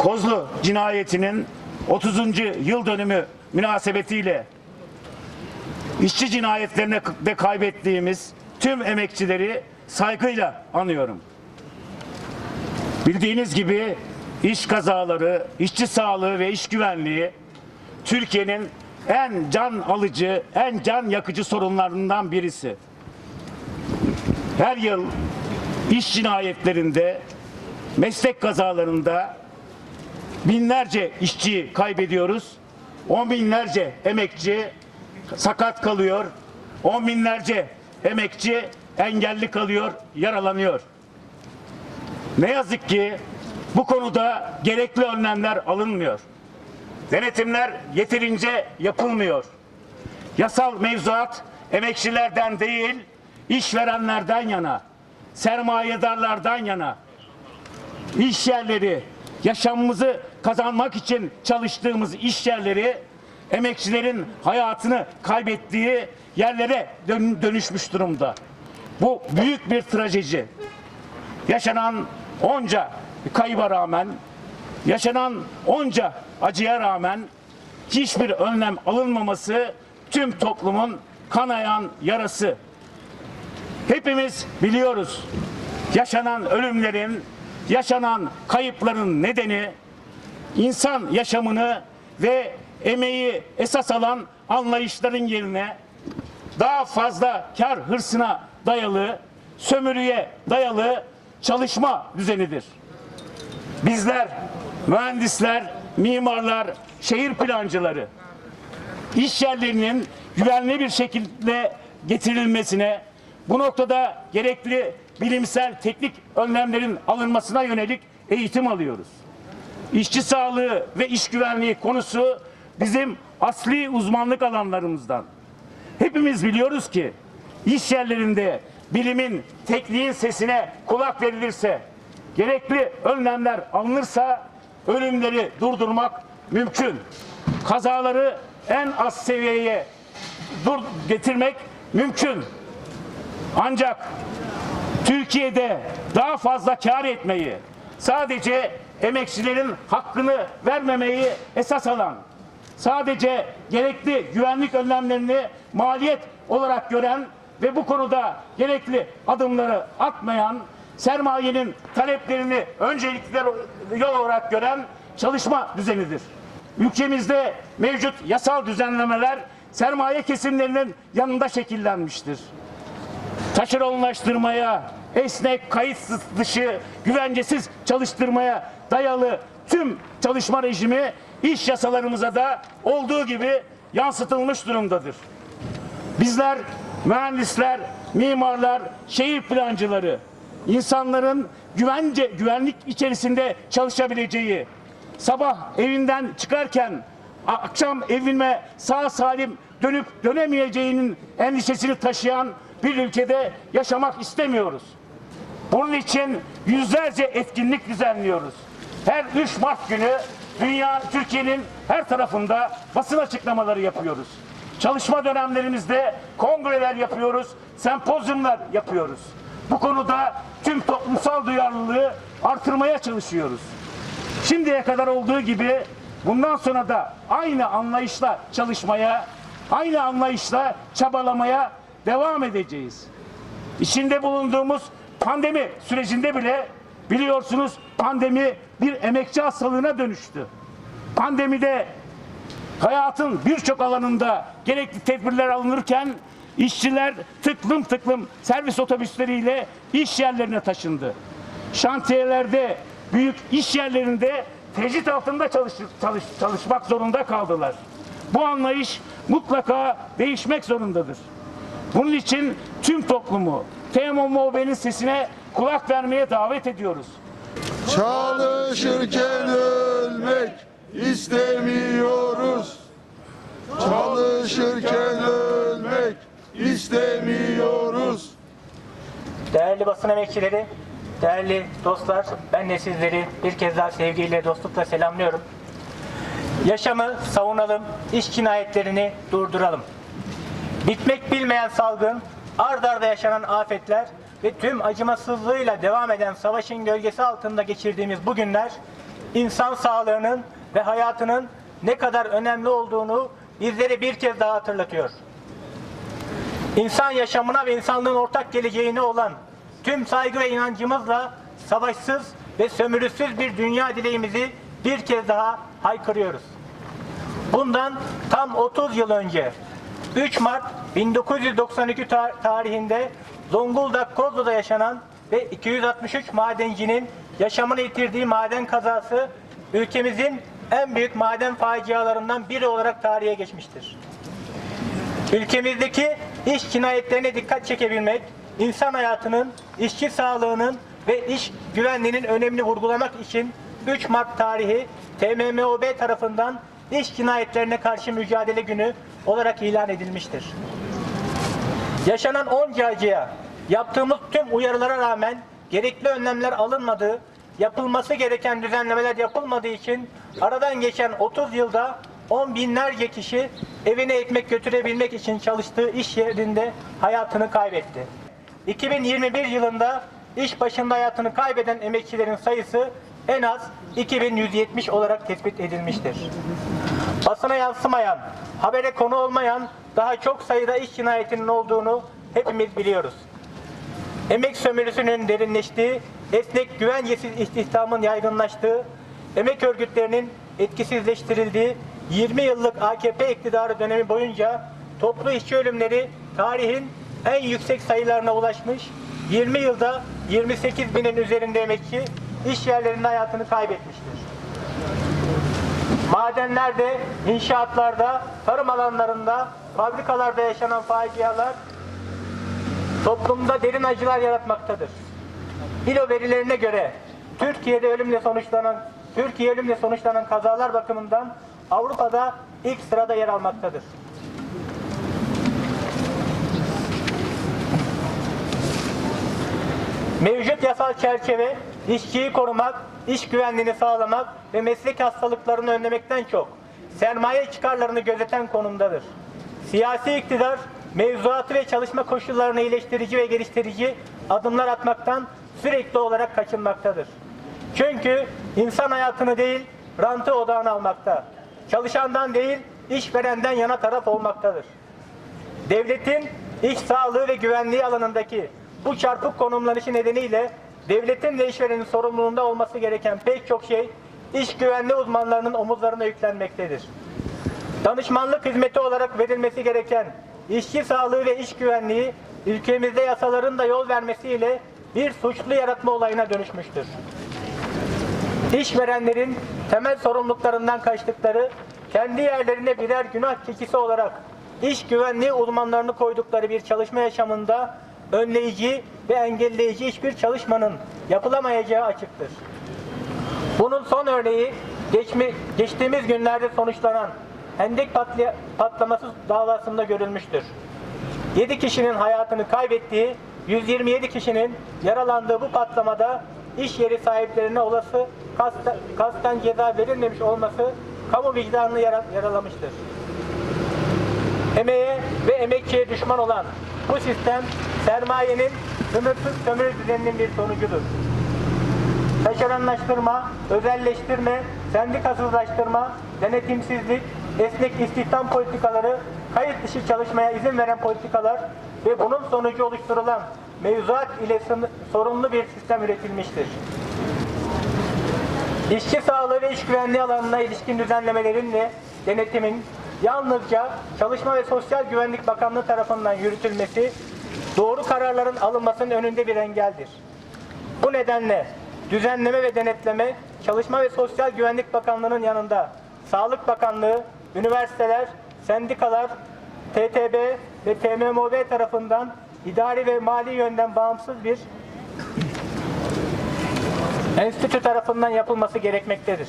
Kozlu cinayetinin 30. yıl dönümü münasebetiyle işçi cinayetlerine de kaybettiğimiz tüm emekçileri saygıyla anıyorum. Bildiğiniz gibi iş kazaları, işçi sağlığı ve iş güvenliği Türkiye'nin en can alıcı, en can yakıcı sorunlarından birisi. Her yıl iş cinayetlerinde, meslek kazalarında binlerce işçi kaybediyoruz. On binlerce emekçi sakat kalıyor. On binlerce emekçi engelli kalıyor, yaralanıyor. Ne yazık ki bu konuda gerekli önlemler alınmıyor. Denetimler yeterince yapılmıyor. Yasal mevzuat emekçilerden değil, işverenlerden yana, sermayedarlardan yana. İş yerleri, yaşamımızı kazanmak için çalıştığımız iş yerleri emekçilerin hayatını kaybettiği yerlere dön- dönüşmüş durumda. Bu büyük bir trajedi. Yaşanan onca kayıba rağmen, yaşanan onca acıya rağmen hiçbir önlem alınmaması tüm toplumun kanayan yarası. Hepimiz biliyoruz yaşanan ölümlerin, yaşanan kayıpların nedeni insan yaşamını ve emeği esas alan anlayışların yerine daha fazla kar hırsına dayalı, sömürüye dayalı çalışma düzenidir. Bizler, mühendisler, mimarlar, şehir plancıları iş yerlerinin güvenli bir şekilde getirilmesine, bu noktada gerekli bilimsel teknik önlemlerin alınmasına yönelik eğitim alıyoruz. İşçi sağlığı ve iş güvenliği konusu bizim asli uzmanlık alanlarımızdan. Hepimiz biliyoruz ki iş yerlerinde bilimin, tekniğin sesine kulak verilirse, gerekli önlemler alınırsa ölümleri durdurmak mümkün. Kazaları en az seviyeye dur getirmek mümkün. Ancak Türkiye'de daha fazla kar etmeyi, sadece emekçilerin hakkını vermemeyi esas alan, sadece gerekli güvenlik önlemlerini maliyet olarak gören ve bu konuda gerekli adımları atmayan, sermayenin taleplerini öncelikli yol olarak gören çalışma düzenidir. Ülkemizde mevcut yasal düzenlemeler sermaye kesimlerinin yanında şekillenmiştir taşeronlaştırmaya, esnek, kayıt dışı, güvencesiz çalıştırmaya dayalı tüm çalışma rejimi iş yasalarımıza da olduğu gibi yansıtılmış durumdadır. Bizler mühendisler, mimarlar, şehir plancıları, insanların güvence, güvenlik içerisinde çalışabileceği, sabah evinden çıkarken akşam evine sağ salim dönüp dönemeyeceğinin endişesini taşıyan bir ülkede yaşamak istemiyoruz. Bunun için yüzlerce etkinlik düzenliyoruz. Her 3 Mart günü dünya Türkiye'nin her tarafında basın açıklamaları yapıyoruz. Çalışma dönemlerimizde kongreler yapıyoruz, sempozyumlar yapıyoruz. Bu konuda tüm toplumsal duyarlılığı artırmaya çalışıyoruz. Şimdiye kadar olduğu gibi bundan sonra da aynı anlayışla çalışmaya, aynı anlayışla çabalamaya devam edeceğiz. İçinde bulunduğumuz pandemi sürecinde bile biliyorsunuz pandemi bir emekçi hastalığına dönüştü. Pandemide hayatın birçok alanında gerekli tedbirler alınırken işçiler tıklım tıklım servis otobüsleriyle iş yerlerine taşındı. Şantiyelerde, büyük iş yerlerinde tecrit altında çalış, çalış, çalışmak zorunda kaldılar. Bu anlayış mutlaka değişmek zorundadır. Bunun için tüm toplumu TMOMOB'nin sesine kulak vermeye davet ediyoruz. Çalışırken ölmek istemiyoruz. Çalışırken ölmek istemiyoruz. Değerli basın emekçileri, değerli dostlar, ben de sizleri bir kez daha sevgiyle, dostlukla selamlıyorum. Yaşamı savunalım, iş cinayetlerini durduralım. Bitmek bilmeyen salgın, ard arda yaşanan afetler ve tüm acımasızlığıyla devam eden savaşın gölgesi altında geçirdiğimiz bu günler insan sağlığının ve hayatının ne kadar önemli olduğunu bizlere bir kez daha hatırlatıyor. İnsan yaşamına ve insanlığın ortak geleceğine olan tüm saygı ve inancımızla savaşsız ve sömürüsüz bir dünya dileğimizi bir kez daha haykırıyoruz. Bundan tam 30 yıl önce 3 Mart 1992 tar- tarihinde Zonguldak Kozlu'da yaşanan ve 263 madencinin yaşamını yitirdiği maden kazası ülkemizin en büyük maden facialarından biri olarak tarihe geçmiştir. Ülkemizdeki iş cinayetlerine dikkat çekebilmek, insan hayatının, işçi sağlığının ve iş güvenliğinin önemini vurgulamak için 3 Mart tarihi TMMOB tarafından iş cinayetlerine karşı mücadele günü olarak ilan edilmiştir. Yaşanan onca acıya, yaptığımız tüm uyarılara rağmen gerekli önlemler alınmadığı, yapılması gereken düzenlemeler yapılmadığı için aradan geçen 30 yılda on binlerce kişi evine ekmek götürebilmek için çalıştığı iş yerinde hayatını kaybetti. 2021 yılında iş başında hayatını kaybeden emekçilerin sayısı en az 2170 olarak tespit edilmiştir. Basına yansımayan, habere konu olmayan daha çok sayıda iş cinayetinin olduğunu hepimiz biliyoruz. Emek sömürüsünün derinleştiği, esnek güvencesiz istihdamın yaygınlaştığı, emek örgütlerinin etkisizleştirildiği 20 yıllık AKP iktidarı dönemi boyunca toplu işçi ölümleri tarihin en yüksek sayılarına ulaşmış, 20 yılda 28 binin üzerinde emekçi iş yerlerinde hayatını kaybetmiştir. Madenlerde, inşaatlarda, tarım alanlarında, fabrikalarda yaşanan facialar toplumda derin acılar yaratmaktadır. İLO verilerine göre Türkiye'de ölümle sonuçlanan Türkiye ölümle sonuçlanan kazalar bakımından Avrupa'da ilk sırada yer almaktadır. Mevcut yasal çerçeve işçiyi korumak, iş güvenliğini sağlamak ve meslek hastalıklarını önlemekten çok sermaye çıkarlarını gözeten konumdadır. Siyasi iktidar mevzuatı ve çalışma koşullarını iyileştirici ve geliştirici adımlar atmaktan sürekli olarak kaçınmaktadır. Çünkü insan hayatını değil, rantı odağına almakta. Çalışandan değil, işverenden yana taraf olmaktadır. Devletin iş sağlığı ve güvenliği alanındaki bu çarpık konumlanışı nedeniyle devletin ve işverenin sorumluluğunda olması gereken pek çok şey iş güvenliği uzmanlarının omuzlarına yüklenmektedir. Danışmanlık hizmeti olarak verilmesi gereken işçi sağlığı ve iş güvenliği ülkemizde yasaların da yol vermesiyle bir suçlu yaratma olayına dönüşmüştür. İşverenlerin temel sorumluluklarından kaçtıkları, kendi yerlerine birer günah keçisi olarak iş güvenliği uzmanlarını koydukları bir çalışma yaşamında önleyici ve engelleyici hiçbir çalışmanın yapılamayacağı açıktır. Bunun son örneği geçmi, geçtiğimiz günlerde sonuçlanan Hendek patlaya- patlaması davasında görülmüştür. 7 kişinin hayatını kaybettiği, 127 kişinin yaralandığı bu patlamada iş yeri sahiplerine olası kasten, kasten ceza verilmemiş olması kamu vicdanını yara- yaralamıştır. Emeğe ve emekçiye düşman olan bu sistem sermayenin sınırsız sömürü düzeninin bir sonucudur. Taşeronlaştırma, özelleştirme, sendikasızlaştırma, denetimsizlik, esnek istihdam politikaları, kayıt dışı çalışmaya izin veren politikalar ve bunun sonucu oluşturulan mevzuat ile sorumlu bir sistem üretilmiştir. İşçi sağlığı ve iş güvenliği alanına ilişkin düzenlemelerin ve denetimin yalnızca Çalışma ve Sosyal Güvenlik Bakanlığı tarafından yürütülmesi doğru kararların alınmasının önünde bir engeldir. Bu nedenle düzenleme ve denetleme Çalışma ve Sosyal Güvenlik Bakanlığı'nın yanında Sağlık Bakanlığı, üniversiteler, sendikalar, TTB ve TMMOB tarafından idari ve mali yönden bağımsız bir enstitü tarafından yapılması gerekmektedir.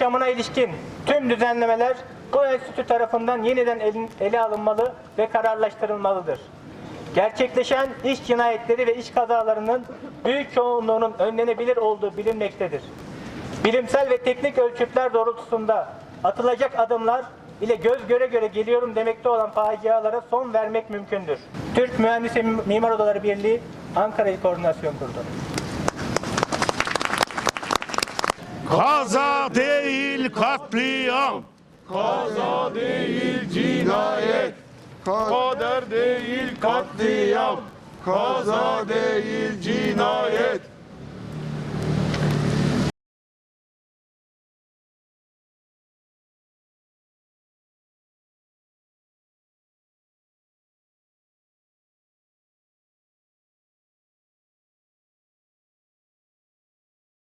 Yaşamına ilişkin tüm düzenlemeler bu enstitü tarafından yeniden elin- ele alınmalı ve kararlaştırılmalıdır. Gerçekleşen iş cinayetleri ve iş kazalarının büyük çoğunluğunun önlenebilir olduğu bilinmektedir. Bilimsel ve teknik ölçütler doğrultusunda atılacak adımlar ile göz göre göre geliyorum demekte olan facialara son vermek mümkündür. Türk Mühendis ve Mimar Odaları Birliği Ankara İl Koordinasyon Kurulu. Kaza değil katliam. Kaza değil cinayet. Kader değil katliam. Kaza değil cinayet.